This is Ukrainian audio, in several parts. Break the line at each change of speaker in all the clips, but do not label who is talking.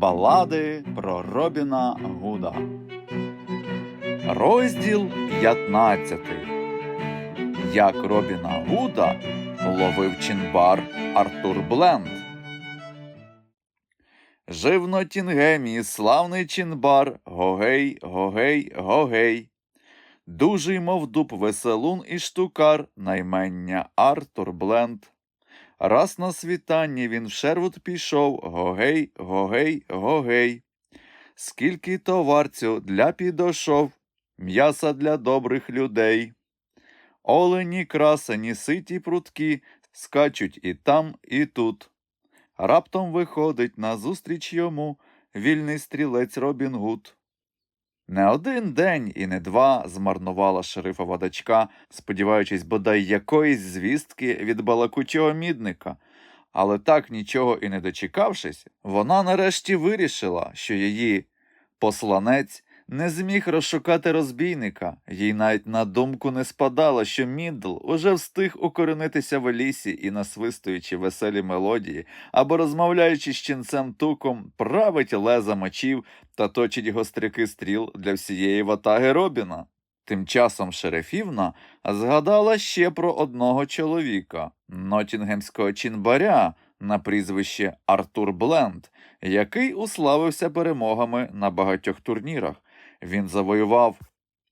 Балади про Робіна Гуда. Розділ 15. Як Робіна Гуда ловив чинбар Артур Бленд. Жив в Нотінгемі славний чинбар Гогей, Гогей, Гогей. Дужий, мов дуб веселун і штукар, наймення Артур Бленд. Раз на світанні він в Шервуд пішов, гогей, гогей, гогей. Скільки товарцю для підошов, м'яса для добрих людей. Олені красені, ситі прутки, скачуть і там, і тут. Раптом виходить назустріч йому вільний стрілець Робін Гуд. Не один день і не два змарнувала шерифова дочка, сподіваючись бодай якоїсь звістки від балакучого мідника. Але так нічого і не дочекавшись, вона нарешті вирішила, що її посланець не зміг розшукати розбійника, їй навіть на думку не спадало, що Мідл уже встиг укоренитися в лісі і, насвистуючи веселі мелодії або розмовляючи з ченцем туком, править леза мечів та точить гостряки стріл для всієї ватаги Робіна. Тим часом шерефівна згадала ще про одного чоловіка, нотінгемського чінбаря на прізвище Артур Бленд, який уславився перемогами на багатьох турнірах. Він завоював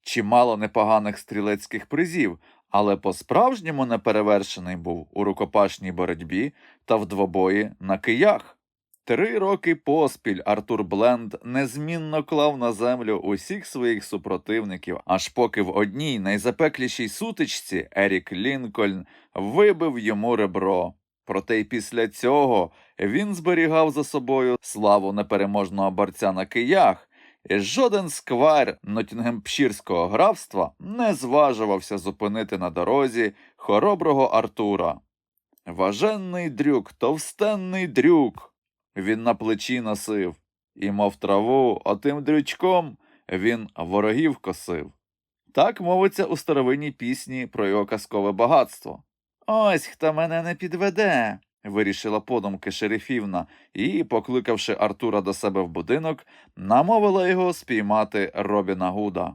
чимало непоганих стрілецьких призів, але по-справжньому неперевершений був у рукопашній боротьбі та в двобої на киях. Три роки поспіль Артур Бленд незмінно клав на землю усіх своїх супротивників, аж поки в одній найзапеклішій сутичці Ерік Лінкольн вибив йому ребро. Проте й після цього він зберігав за собою славу непереможного борця на киях, і жоден сквайр Нотінгемпширського графства не зважувався зупинити на дорозі хороброго Артура. Важенний дрюк, товстенний дрюк. Він на плечі носив, і, мов траву, отим дрючком він ворогів косив. Так мовиться у старовинній пісні про його казкове багатство. Ось хто мене не підведе, вирішила подумки шерифівна і, покликавши Артура до себе в будинок, намовила його спіймати Робіна Гуда.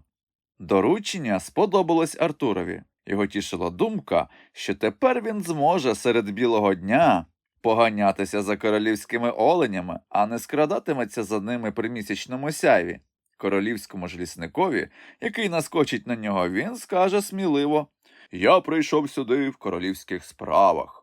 Доручення сподобалось Артурові. Його тішила думка, що тепер він зможе серед білого дня поганятися за королівськими оленями, а не скрадатиметься за ними при місячному сяйві. Королівському ж лісникові, який наскочить на нього, він скаже сміливо Я прийшов сюди в королівських справах.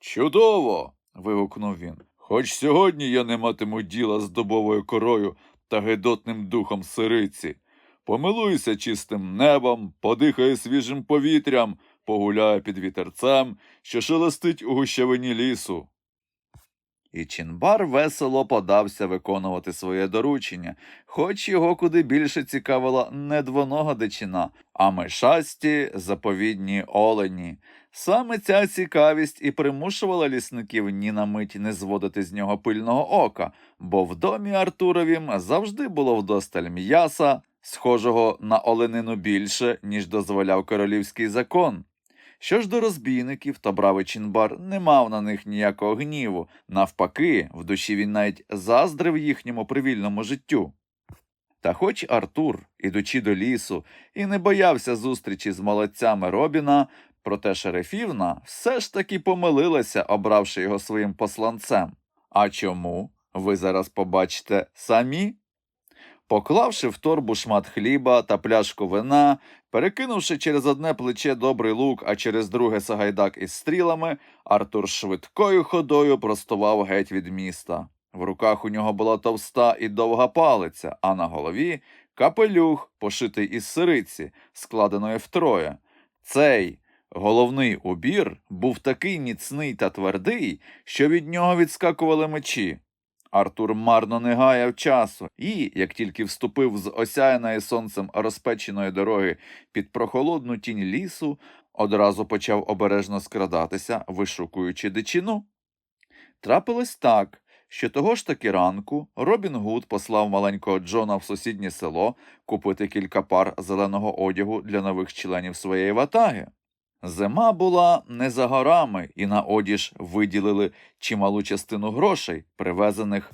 Чудово. вигукнув він. Хоч сьогодні я не матиму діла з дубовою корою та гидотним духом сириці. Помилуюся чистим небом, подихаю свіжим повітрям, погуляю під вітерцем, що шелестить у гущавині лісу. І Чінбар весело подався виконувати своє доручення, хоч його куди більше цікавила не двонога дичина, а мишасті заповідні олені. Саме ця цікавість і примушувала лісників ні на мить не зводити з нього пильного ока, бо в домі Артуровім завжди було вдосталь м'яса, схожого на оленину більше, ніж дозволяв королівський закон. Що ж до розбійників, то бравий Чінбар не мав на них ніякого гніву, навпаки, в душі він навіть заздрив їхньому привільному життю. Та хоч Артур, ідучи до лісу, і не боявся зустрічі з молодцями Робіна, проте шерефівна все ж таки помилилася, обравши його своїм посланцем. А чому? Ви зараз побачите самі? Поклавши в торбу шмат хліба та пляшку вина, перекинувши через одне плече добрий лук, а через друге сагайдак із стрілами, Артур швидкою ходою простував геть від міста. В руках у нього була товста і довга палиця, а на голові капелюх, пошитий із сириці, складеної втроє. Цей головний убір був такий міцний та твердий, що від нього відскакували мечі. Артур марно не гаяв часу і, як тільки вступив з осяяної сонцем розпеченої дороги під прохолодну тінь лісу, одразу почав обережно скрадатися, вишукуючи дичину. Трапилось так, що того ж таки ранку Робін Гуд послав маленького Джона в сусіднє село купити кілька пар зеленого одягу для нових членів своєї ватаги. Зима була не за горами, і на одіж виділили чималу частину грошей, привезених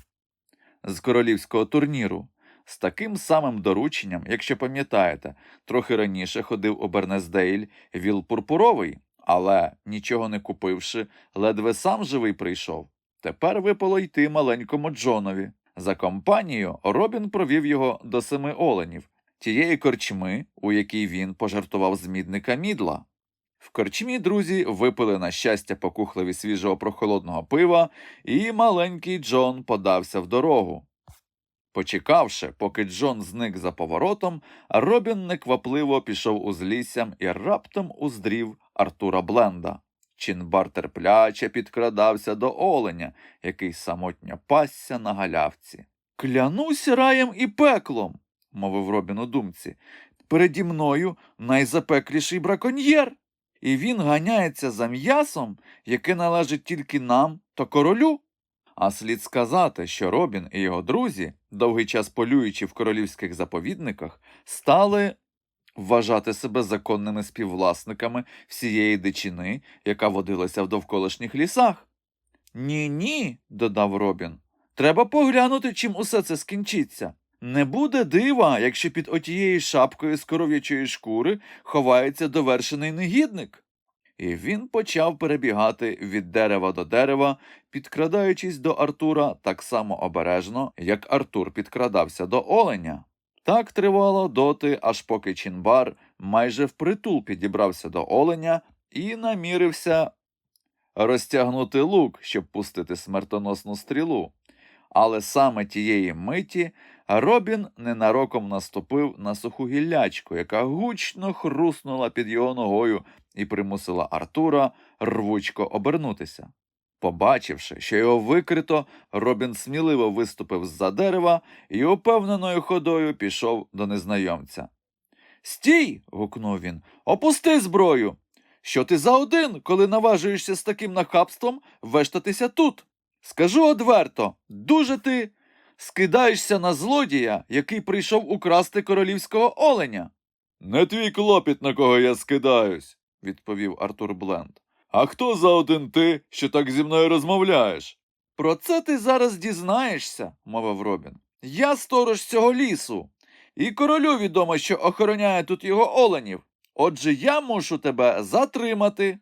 з королівського турніру. З таким самим дорученням, якщо пам'ятаєте, трохи раніше ходив у Бернездейль Віл Пурпуровий, але, нічого не купивши, ледве сам живий прийшов. Тепер випало йти маленькому Джонові. За компанію Робін провів його до семи оленів, тієї корчми, у якій він пожартував з мідника мідла. В корчмі друзі випили на щастя по кухлеві свіжого прохолодного пива, і маленький Джон подався в дорогу. Почекавши, поки Джон зник за поворотом, Робін неквапливо пішов узліссям і раптом уздрів Артура Бленда. Чінбар терпляче підкрадався до оленя, який самотньо пасся на галявці. Клянусь раєм і пеклом, мовив Робін у думці. Переді мною найзапекліший браконьєр, і він ганяється за м'ясом, яке належить тільки нам та королю. А слід сказати, що Робін і його друзі, довгий час полюючи в королівських заповідниках, стали вважати себе законними співвласниками всієї дичини, яка водилася в довколишніх лісах. Ні, ні, додав Робін. Треба поглянути, чим усе це скінчиться. Не буде дива, якщо під отією шапкою з коров'ячої шкури ховається довершений негідник. І він почав перебігати від дерева до дерева, підкрадаючись до Артура так само обережно, як Артур підкрадався до оленя. Так тривало доти, аж поки Чінбар майже впритул підібрався до оленя і намірився розтягнути лук, щоб пустити смертоносну стрілу. Але саме тієї миті Робін ненароком наступив на суху гіллячку, яка гучно хруснула під його ногою і примусила Артура рвучко обернутися. Побачивши, що його викрито, Робін сміливо виступив з-за дерева і упевненою ходою пішов до незнайомця. Стій. гукнув він. Опусти зброю. Що ти за один, коли наважуєшся з таким нахабством вештатися тут? Скажу одверто, дуже ти скидаєшся на злодія, який прийшов украсти королівського оленя. Не твій клопіт, на кого я скидаюсь, відповів Артур Бленд. А хто за один ти, що так зі мною розмовляєш? Про це ти зараз дізнаєшся, мовив Робін. Я сторож цього лісу, і королю відомо, що охороняє тут його оленів. Отже, я мушу тебе затримати.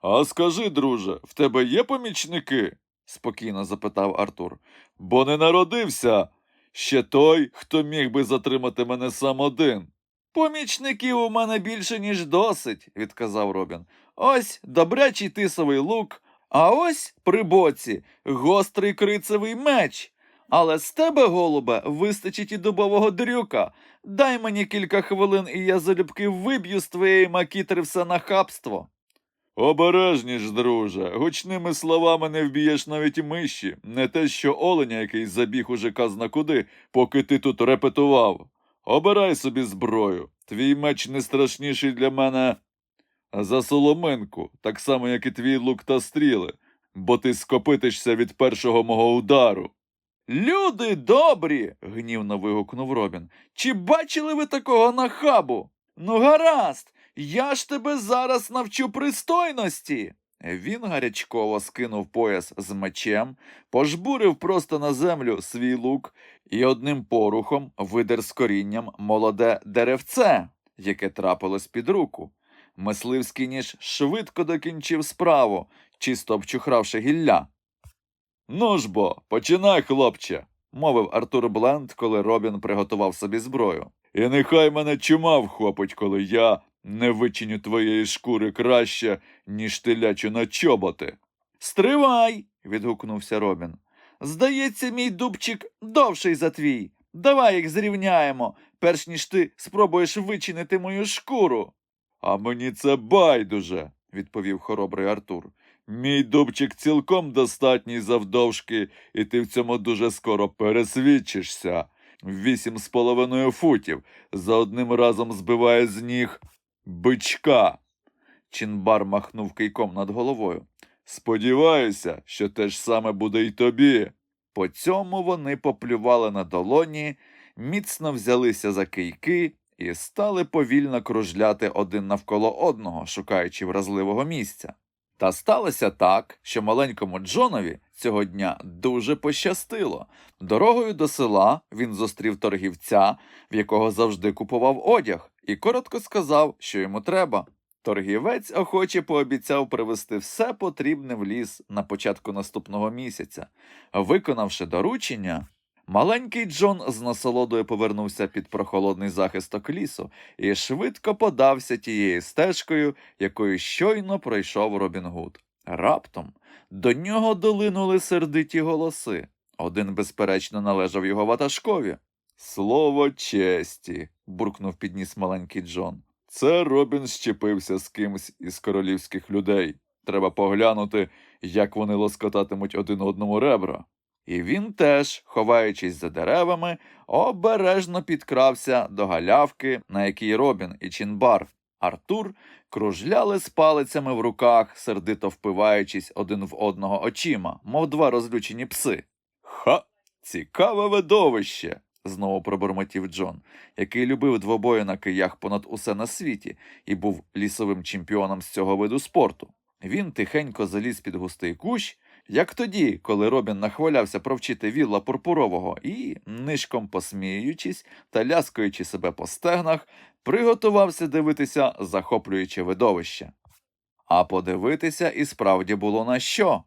А скажи, друже, в тебе є помічники? Спокійно запитав Артур. Бо не народився ще той, хто міг би затримати мене сам один. Помічників у мене більше, ніж досить, відказав Робін. Ось добрячий тисовий лук, а ось при боці гострий крицевий меч. Але з тебе, голубе, вистачить і дубового дрюка. Дай мені кілька хвилин, і я залюбки виб'ю з твоєї макітри все нахабство. Обережніш, друже, гучними словами не вб'єш навіть миші, не те, що оленя, який забіг уже казна куди, поки ти тут репетував. Обирай собі зброю. Твій меч не страшніший для мене за соломинку, так само, як і твій лук та стріли, бо ти скопитишся від першого мого удару. Люди добрі. гнівно вигукнув Робін. Чи бачили ви такого нахабу? Ну, гаразд, я ж тебе зараз навчу пристойності. Він гарячково скинув пояс з мечем, пожбурив просто на землю свій лук і одним порухом видер з корінням молоде деревце, яке трапилось під руку. Мисливський ніж швидко докінчив справу, чисто обчухравши гілля. Ну ж бо, починай, хлопче, мовив Артур Бленд, коли Робін приготував собі зброю. І нехай мене чума вхопить, коли я не вичиню твоєї шкури краще, ніж ти лячу на чоботи. Стривай. відгукнувся Робін. Здається, мій дубчик довший за твій. Давай їх зрівняємо, перш ніж ти спробуєш вичинити мою шкуру. А мені це байдуже, відповів хоробрий Артур. Мій дубчик цілком достатній завдовжки, і ти в цьому дуже скоро пересвідчишся. Вісім з половиною футів за одним разом збиває з ніг бичка. Чинбар махнув кийком над головою. Сподіваюся, що те ж саме буде й тобі. По цьому вони поплювали на долоні, міцно взялися за кийки і стали повільно кружляти один навколо одного, шукаючи вразливого місця. Та сталося так, що маленькому Джонові цього дня дуже пощастило. Дорогою до села він зустрів торгівця, в якого завжди купував одяг, і коротко сказав, що йому треба. Торгівець охоче пообіцяв привезти все потрібне в ліс на початку наступного місяця. Виконавши доручення, маленький Джон з насолодою повернувся під прохолодний захисток лісу і швидко подався тією стежкою, якою щойно пройшов Робін Гуд. Раптом до нього долинули сердиті голоси. Один, безперечно, належав його ватажкові. Слово честі, буркнув підніс маленький Джон. Це Робін щепився з кимсь із королівських людей. Треба поглянути, як вони лоскотатимуть один одному ребра. І він теж, ховаючись за деревами, обережно підкрався до галявки, на якій Робін і Чінбар Артур кружляли з палицями в руках, сердито впиваючись один в одного очима, мов два розлючені пси. Ха! Цікаве видовище! знову пробормотів Джон, який любив двобої на киях понад усе на світі і був лісовим чемпіоном з цього виду спорту. Він тихенько заліз під густий кущ, як тоді, коли Робін нахвалявся провчити вілла пурпурового і, нишком посміюючись та ляскаючи себе по стегнах, приготувався дивитися захоплююче видовище. А подивитися і справді було на що.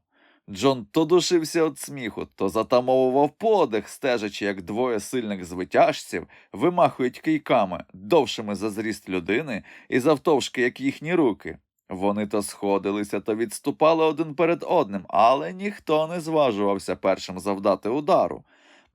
Джон то душився від сміху, то затамовував подих, стежачи, як двоє сильних звитяжців вимахують кийками, довшими за зріст людини і завтовшки, як їхні руки. Вони то сходилися, то відступали один перед одним, але ніхто не зважувався першим завдати удару.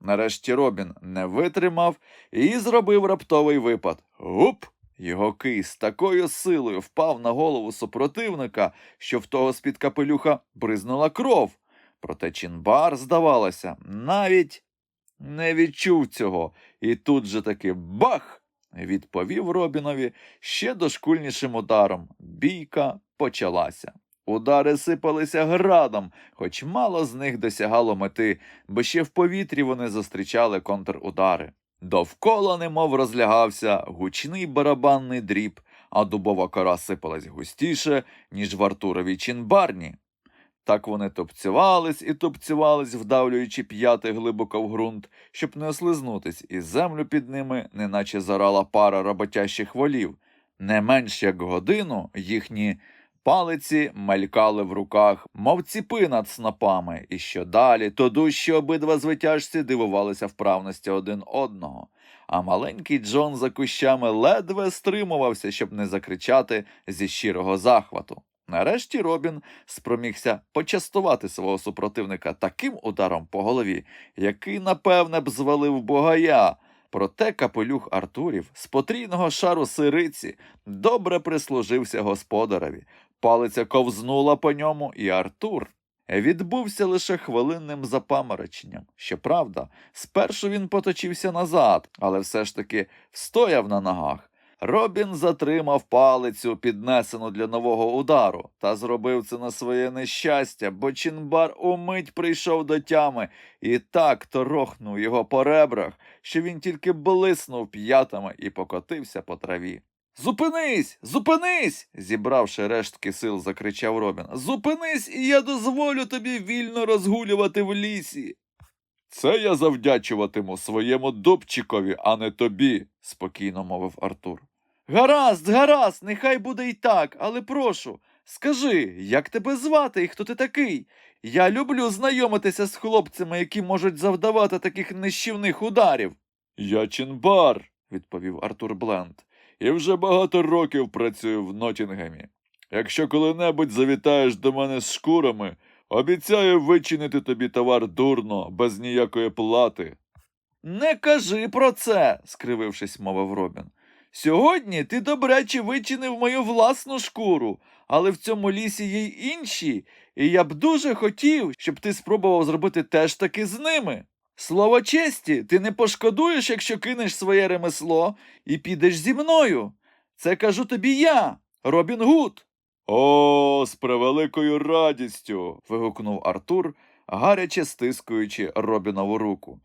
Нарешті Робін не витримав і зробив раптовий випад. Гуп! Його кий з такою силою впав на голову супротивника, що в того з-під капелюха бризнула кров. Проте Чінбар, здавалося, навіть не відчув цього, і тут же таки бах! Відповів Робінові ще дошкульнішим ударом. Бійка почалася. Удари сипалися градом, хоч мало з них досягало мети, бо ще в повітрі вони зустрічали контрудари. Довкола немов розлягався гучний барабанний дріб, а дубова кора сипалась густіше, ніж в Артуровій чінбарні. Так вони топцювались і топцювались, вдавлюючи п'яти глибоко в ґрунт, щоб не ослизнутись, і землю під ними неначе зарала пара роботящих волів. Не менш як годину їхні палиці мелькали в руках, мов ціпи над снопами, і що далі, то дужче обидва звитяжці дивувалися вправності один одного. А маленький Джон за кущами ледве стримувався, щоб не закричати зі щирого захвату. Нарешті Робін спромігся почастувати свого супротивника таким ударом по голові, який, напевне, б звалив богая. Проте капелюх Артурів з потрійного шару сириці добре прислужився господареві. Палиця ковзнула по ньому, і Артур відбувся лише хвилинним запамороченням. Щоправда, спершу він поточився назад, але все ж таки встояв на ногах. Робін затримав палицю, піднесену для нового удару, та зробив це на своє нещастя, бо Чінбар умить прийшов до тями і так торохнув його по ребрах, що він тільки блиснув п'ятами і покотився по траві. Зупинись! Зупинись! зібравши рештки сил, закричав Робін. Зупинись, і я дозволю тобі вільно розгулювати в лісі. Це я завдячуватиму своєму дубчикові, а не тобі, спокійно мовив Артур. Гаразд, гаразд, нехай буде й так, але прошу, скажи, як тебе звати і хто ти такий? Я люблю знайомитися з хлопцями, які можуть завдавати таких нищівних ударів. Я Чінбар, відповів Артур Бленд, і вже багато років працюю в Нотінгемі. Якщо коли-небудь завітаєш до мене з шкурами, обіцяю вичинити тобі товар дурно, без ніякої плати. Не кажи про це, скривившись, мовив Робін. Сьогодні ти добряче вичинив мою власну шкуру, але в цьому лісі є й інші, і я б дуже хотів, щоб ти спробував зробити теж таки з ними. Слово честі, ти не пошкодуєш, якщо кинеш своє ремесло і підеш зі мною. Це кажу тобі я, Робін Гуд. О, з превеликою радістю. вигукнув Артур, гаряче стискуючи Робінову руку.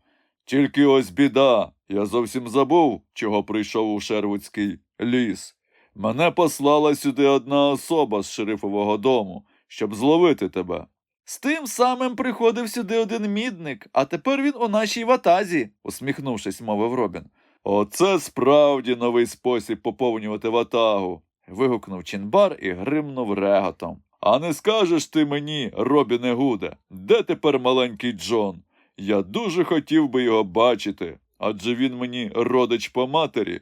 Тільки ось біда. Я зовсім забув, чого прийшов у Шервудський ліс. Мене послала сюди одна особа з шерифового дому, щоб зловити тебе. З тим самим приходив сюди один мідник, а тепер він у нашій ватазі, усміхнувшись, мовив Робін. Оце справді новий спосіб поповнювати ватагу. вигукнув Чінбар і гримнув реготом. А не скажеш ти мені, Робіне Гуде, де тепер маленький Джон? Я дуже хотів би його бачити, адже він мені родич по матері.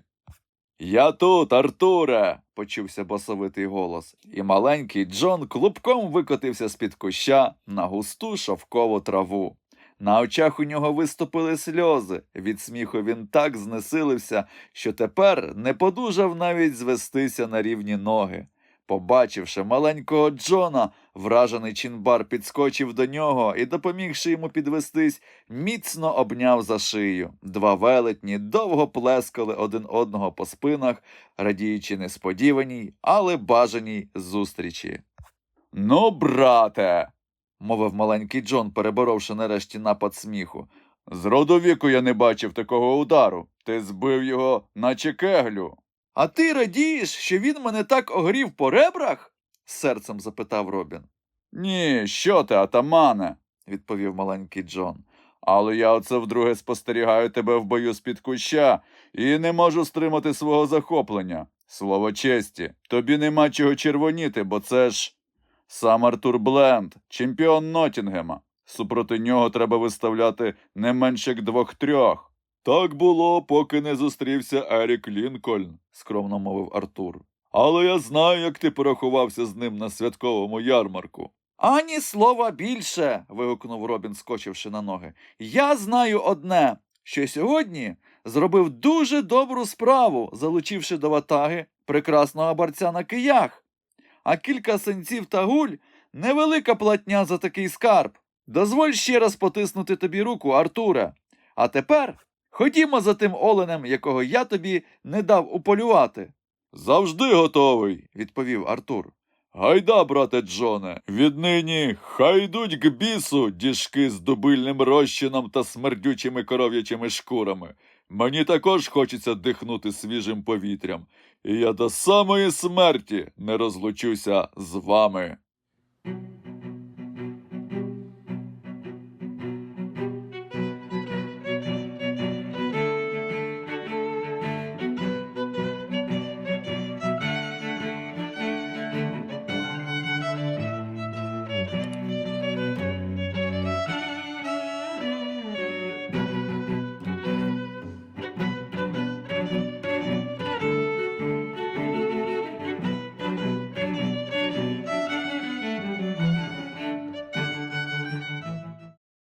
Я тут, Артуре, почувся басовитий голос, і маленький Джон клубком викотився з-під куща на густу шовкову траву. На очах у нього виступили сльози. Від сміху він так знесилився, що тепер не подужав навіть звестися на рівні ноги. Побачивши маленького Джона, вражений Чінбар підскочив до нього і, допомігши йому підвестись, міцно обняв за шию. Два велетні довго плескали один одного по спинах, радіючи несподіваній, але бажаній зустрічі. Ну, брате, мовив маленький Джон, переборовши нарешті напад сміху. З роду я не бачив такого удару. Ти збив його, наче кеглю. А ти радієш, що він мене так огрів по ребрах? серцем запитав Робін. Ні, що ти, атамане, відповів маленький Джон. Але я оце вдруге спостерігаю тебе в бою з-під куща і не можу стримати свого захоплення. Слово честі, тобі нема чого червоніти, бо це ж сам Артур Бленд, чемпіон Нотінгема. Супроти нього треба виставляти не менше як двох-трьох. Так було, поки не зустрівся Ерік Лінкольн, скромно мовив Артур. Але я знаю, як ти порахувався з ним на святковому ярмарку. Ані слова більше. вигукнув Робін, скочивши на ноги. Я знаю одне, що сьогодні зробив дуже добру справу, залучивши до ватаги прекрасного борця на киях. А кілька синців та гуль невелика платня за такий скарб. Дозволь ще раз потиснути тобі руку, Артуре. А тепер ходімо за тим оленем, якого я тобі не дав уполювати. Завжди готовий, відповів Артур. Гайда, брате Джоне, віднині хай йдуть к бісу діжки з дубильним розчином та смердючими коров'ячими шкурами. Мені також хочеться дихнути свіжим повітрям, і я до самої смерті не розлучуся з вами.